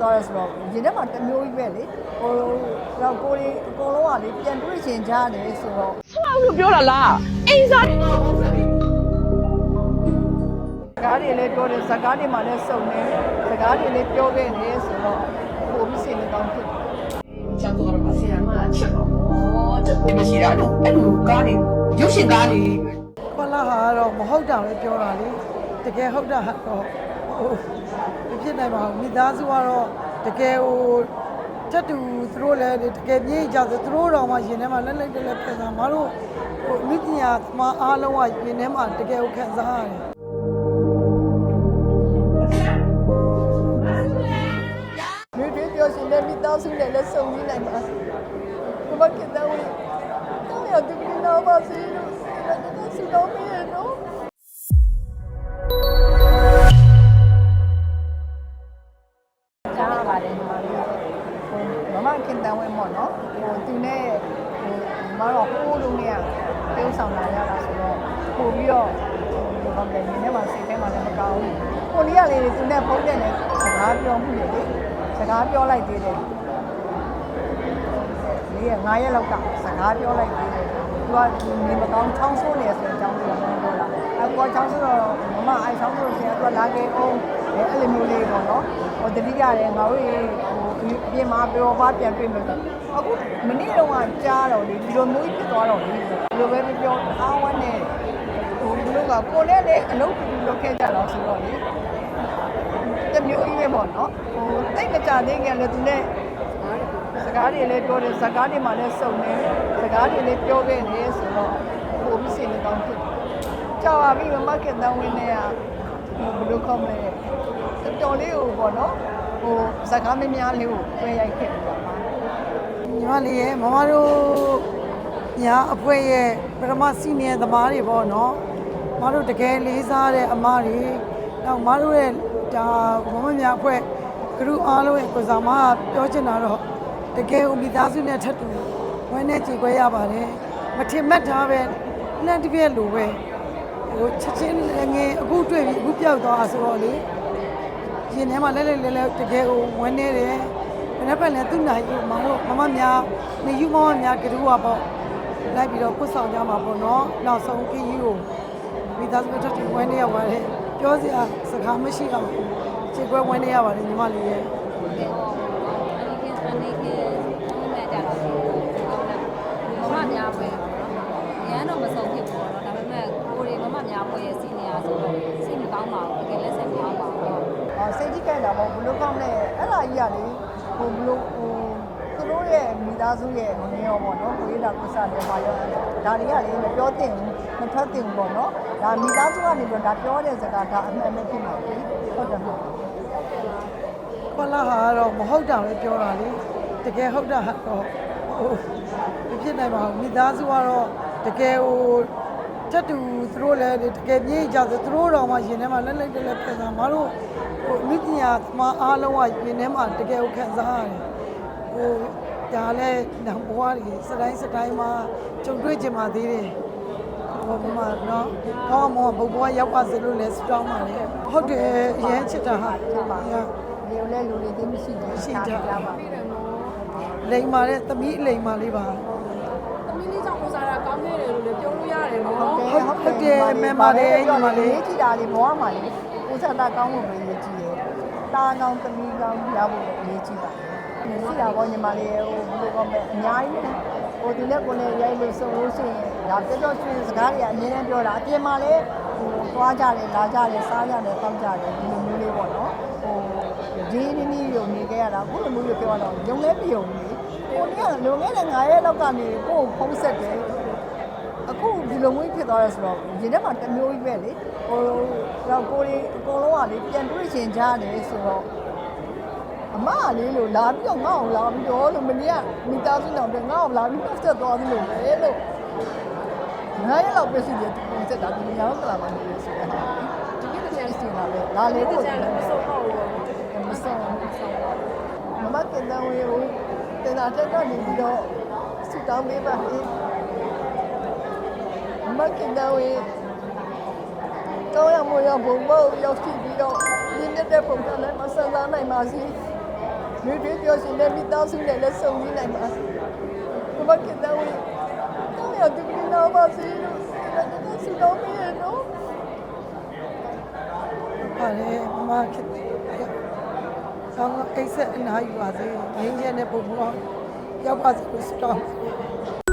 ဖြစ်သွားတယ်ဆိုတော့ရင်ထဲမှာတစ်မျိုးကြီးပဲလေဟိုတော့ကိုရီအကုန်လုံးကလေပြန်တွေ့ချင်ကြတယ်ဆိုတော့ဆောက်လို့ပြောတာလားအိမ်စားစကားတွေလည်းပြောတယ်စကားတွေမှလည်းစုံတယ်စကားတွေလည်းပြောခဲ့တယ်ဆိုတော့ပုံပြီးစိတ်မကောင်းဖြစ်တယ်ကျောင်းတော်မှာဆရာမချက်ပါဘောတကူမရှိတာအဲ့လိုအဲ့လိုကားတွေရုပ်ရှင်ကားတွေခွက်လာဟာကတော့မဟုတ်တာပဲပြောတာလေတကယ်ဟုတ်တာဟာတော့ဟို မဖြစ်နိုင်ပါဘူးမိသားစုကတော့တကယ်ဟိုတက်တူသူတို့လည်းတကယ်ပြေးကြဆိုသူတို့တော်မှရင်ထဲမှာလက်လက်တက်လက်ခံစားမတို့ဟိုမိပညာသမားအားလုံးကရင်ထဲမှာတကယ်ကိုခံစားရတယ်မြွေတွေပြောရှင်တဲ့မိသားစုနဲ့လည်းစုံစည်းနိုင်ပါစေဘမကတဲ့ဝင်တော့ရတူပြီးတော့ပါစေလို့ဒီကဆုတောင်းပေးရနော် ဆောင်လာရတာဆိုတော့ပို့ပြီးတော့ဟိုဘာလဲနေနဲ့မှစိတ်ထဲမှာလည်းမကောင်းဘူးကိုလေးကလေးသူနဲ့ဖုန်းနဲ့လည်းစကားပြောမှုလေလေစကားပြောလိုက်သေးတယ် လေးရ9ရက်လောက်ကစကားပြောလိုက်သေးတယ်သူကနေမကောင်းချောင်းဆိုးနေဆိုတဲ့အကြောင်းကိုလည်းပြောတာအကွာချောင်းဆိုတော့မမအဲချောင်းဆိုလို့ဆရာကလာခဲ့အောင်အဲ့လိုမျိုးလေးပေါ့နော်ဟိုတတိရတယ်ငါတို့ရေဟိုအပြင်မှာပြောပါပြန်တွေ့မယ်ဆိုအခုမနေ့တော့ကကြားတော့လေဒီလိုမျိုးဖြစ်သွားတော့လေဒီလိုပဲပြောအားဝမ်းနဲ့ဟိုဒီလိုကကိုနဲ့လေအလုပ်တူလုပ်ခဲ့ကြတော့ဆိုတော့လေတမျိုးကြီးပဲပေါ့နော်ဟိုတိတ်မကြသေးခင်လည်းသူနဲ့ စကားတွေလည်းပြောတယ်စကားတွေမှလည်းစုံတယ်စကားတွေလည်းပြောခဲ့တယ်ဆိုတော့ပုံပြီးစိတ်မကောင်းဖြစ်တယ်ကြောက်ပါပြီမမကတန်းဝင်နေရဟိုဘယ်လိုကောင်းလဲတော်လေးကိုပေါ့နော်ဟိုစကားမများလေးကိုဆွဲရိုက်ခဲ့ပြီပါညီမလေးရဲ့မမတို့ညာအဖွဲ့ရဲ့ပထမစီနီယံသမားတွေပေါ့နော်မမတို့တကယ်လေးစားတဲ့အမတွေနောက်မတို့ရဲ့ဒါမမညာအဖွဲ့ကရုအားလုံးရဲ့ကိုစားမပြောချင်တာတော့ တကယ်ကိုမိသားစုနဲ့ထပ်တူဝမ်းနဲ့ကြေခွဲရပါတယ်မထင်မှတ်ထားပဲနှမ်းတစ်ပြက်လိုပဲဟိုချက်ချင်းငယ်အခုတွေ့ပြီအခုပြောက်သွားဆိုတော့လေရင်ထဲမှာလဲလဲလဲလဲတကယ်ကိုဝမ်းနေတယ်ဘယ်နဲ့ပဲလဲသူ့နိုင်ယူမတို့မမများနေယူမမများကတူကပေါ့လိုက်ပြီးတော့ပုတ်ဆောင်ကြမှာပေါ့နော်နောက်ဆုံးခရီးကိုမိသားစုတစ်ထပ်ဝန်းနေရပါတယ်ပြောစရာစကားမရှိတော့ဘူးခြေခွဲဝန်းနေရပါတယ်ညီမလေးရဲ့ မမများပွဲရန်တော့မဆုံးဖြစ်ဘူးပေါ့နော်ဒါပေမဲ့ကိုရီမမများပွဲရဲ့စီနီယာဆိုတော့စိတ်မကောင်းပါဘူးတကယ်လက်ဆက်မကောင်းပါဘူးအာစိတ်ကြီးကြိုက်တာပေါ့ဘလို့ကောင်းလဲအဲ့ဒါကြီးကလေဟိုဘလို့ဟိုသူတို့ရဲ့မိသားစုရဲ့ငင်းရောပေါ့နော်ကိုရတာကုစားတယ်ပါရောဒါတွေကလေမပြောတင်ဘူးမထွက်တင်ဘူးပေါ့နော်ဒါမိသားစုကနေပြီးတော့ဒါပြောတဲ့စကားဒါအမှန်ပဲဖြစ်မှာလေဟုတ်တယ်မဟုတ် ခွက်လာဟာကတော့မဟုတ်တာပဲပြောတာလေတကယ်ဟုတ်တာဟာတော့ဟိုမဖြစ်နိုင်ပါဘူးမိသားစုကတော့တကယ်ဟိုတက်တူသူတို့လည်းတကယ်ပြေးကြဆိုသူတို့တော်မှရင်ထဲမှာလက်လက်တက်လက်ခံစားမတို့ဟိုမိပညာသမားအားလုံးကရင်ထဲမှာတကယ်ကိုခံစားရတယ်ဟိုဒါလည်းနံဘွားကြီးစတိုင်းစတိုင်းမှာကြုံတွေ့ကြမှာသေးတယ်ဟိုမှာနော်ကောင်းမောဘဘွားရောက်ပါစေလို့လည်းစတောင်းပါလေဟုတ်တယ်အရင်ချစ်တာဟာဖြစ်ပါ လေလည်းလူတွေသိမရှိဘူးရှိကြကြပါလိမ်မာတဲ့သမီးအလိမ်မာလေးပါသမီးလေးကြောင့်ကိုစားတာကောင်းခဲ့တယ်လို့လည်းပြောလို့ရတယ်နော်ဟုတ်တယ်ရေးကြည့်တာလေဘဝမှာလေဦးစားတာကောင်းဖို့ပဲရေးကြည့်ရဲ့တာကောင်းသမီးကောင်းရဖို့ရေးကြည့်ပါရှိတာပေါ့ညီမလေးဟိုဘယ်လိုကောမဲ့အများကြီးဟိုဒီလက်ကိုလည်းရိုက်လို့ဆိုလို့ရှိရင်ဒါပြောပြောချင်းစကားတွေအမြဲတမ်းပြောတာအပြင်မှာလည်းဟိုသွားကြတယ်လာကြတယ်စားကြတယ်တောက်ကြတယ်ဒီလိုမျိုးလေးပေါ့နော်ဟို ဒီနည်းနည်းရုံနေခဲ့ရတာခုလိုမျိုးပြောတော့ရုံလဲပြုံနေကိုကလုံခဲ့တဲ့9ရက်လောက်ကနေကိုယ်ဖုံးဆက်တယ်အခုဒီလိုမျိုးဖြစ်သွားရဲဆိုတော့ရင်ထဲမှာတစ်မျိုးကြီးပဲလေဟိုတော့ကိုရီအကုန်လုံးကလေပြန်တွေ့ချင်ကြတယ်ဆိုတော့အမကလေးလို့လာပြီးတော့ငါ့အောင်လာပြီးတော့လို့မနေ့ကမိသားစုတော်တဲ့ငါ့အောင်လာပြီးတော့ဆက်သွားသလိုပဲလို့ငါရဲ့လောက်ပဲရှိတယ်ဒီပုံစံတာဒီညောင်းကလာမှနေလို့ဆိုတော့ဒီကိစ္စချင်းစင်လာလေလာလေကိုကျန်လည်းမဆုံးတော့ဘူးပေါ့ မဆောင်မမကတန်ဝေကိုတင်တာတက်တော့နေပြီးတော့ဆူတောင်းပေးပါလေမကင်တော်ဝေကောင်းရမို့ရဘုံဘုံရောက်ရှိပြီးတော့ဒီနေ့တဲ့ပုံစံနဲ့မဆန်းစားနိုင်ပါစီရွေးရွေးပြောရှင်တဲ့မိသားစုနဲ့လည်းစုံစည်းနိုင်ပါစေဘမကတဲ့ဝင်တော့ရတူပြီးတော့ပါစေလို့ဒီကဆုတောင်းပေးရနော်ပါတယ်မမ ခင်ဆောင်းအိတ်ဆက်အနာယူပါစေငင်းချက်နဲ့ပုံပေါ်ရောက်ပါစေလို့ဆုတောင်းပါတယ်